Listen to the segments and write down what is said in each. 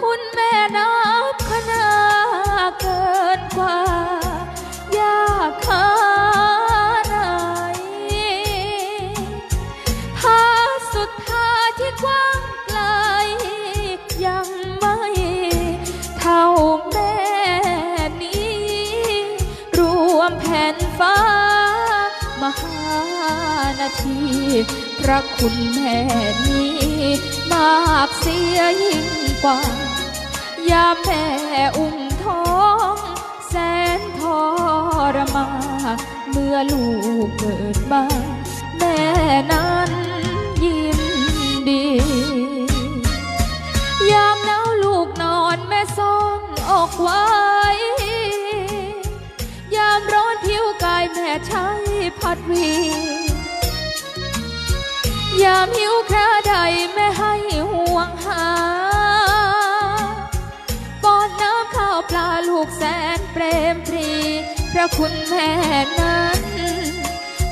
คุณแม่นับคณาเกินกว่า ยากหาไหนพาสุดทาที่กว้างไกล ยังไม่เท่าแม่นี้ รวมแผ่นฟ้า มหานาทีพระคุณแม่นี้มากเสียยิ่งกว่า ยามแม่อุ้มท้อง แสนทรมานเมื่อลูกเกิดมาแม่นั้นยินดี ยามหนาวลูกนอนแม่ซ่อนออกไว้ ยามร้อนผิวกายแม่ใช้พัดวี ยามหิวคราใดแม่ห คุณแม่นั้น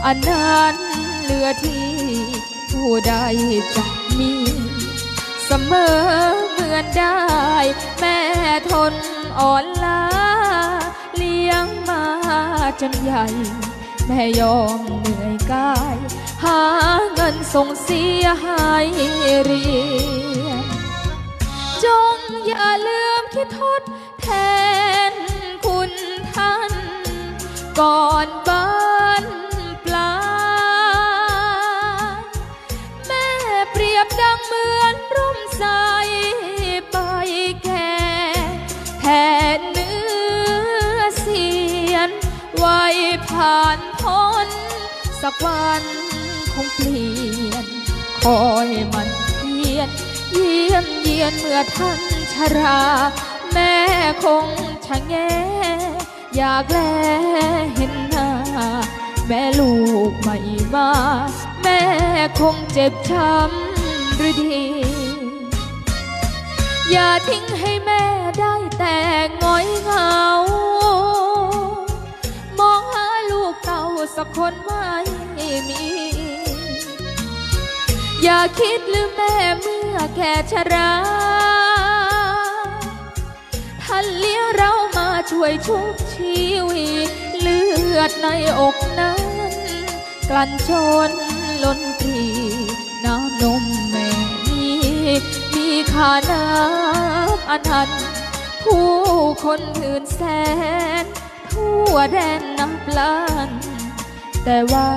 อันนั้นเหลือที่ผู้ใดจะมี เสมอเหมือนได้ แม่ทนอ่อนล้า เลี้ยงมาจนใหญ่ แม่ยอมเหนื่อยกาย หาเงินส่งเสียให้เรียนจงอย่าลืมคิดทดแทนคุณท่าน ก่อนบ้านปลายแม่เปรียบดังเหมือนร่มใสไปแก่แทนเนื้อเสียน ไว้ผ่านพ้น สักวันคงเปลี่ยน คอยมันเพียน เยี่ยมเยียนเมื่อท่านชรา แม่คงชะแง อยากแลเห็นหน้า แม่ลูกไม่มา แม่คงเจ็บช้ำหรือดี อย่าทิ้งให้แม่ได้แต่ง้อยเหงา มองหาลูกเต่าสักคนไม่มี อย่าคิดลืมแม่เมื่อแก่ชรา ช่วยชุบชีวิตเลือดในอกนั้น กลั่นจนล้นปรีน้ำนมแม่นี้มีค่าน้ำอันนันต์ผู้คนหื่นแสน ทั่วแดนน้ำปลานแต่ว่า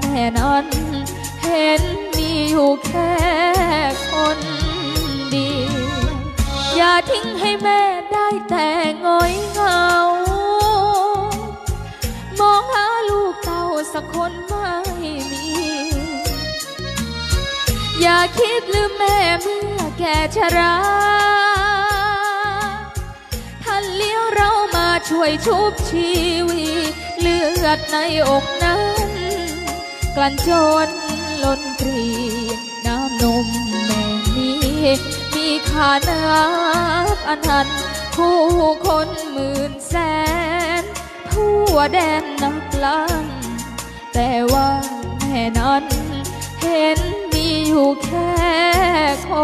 แม่นั้นเห็นมีอยู่แค่คนเดียวอย่าทิ้งให้แม่ อย่าคิดลืมแม่เมื่อแก่ชรา ท่านเลี้ยงเรามาช่วยชุบชีวิต เลือดในอกนั้น กลั่นจนล้นปรีน้ำนมแม่นี้มีคานับอันนันต์ผู้คนหมื่นแสน ทั่วแดนนับล้านแต่ว่าแม่นั้นเห็น อยู่แค่คน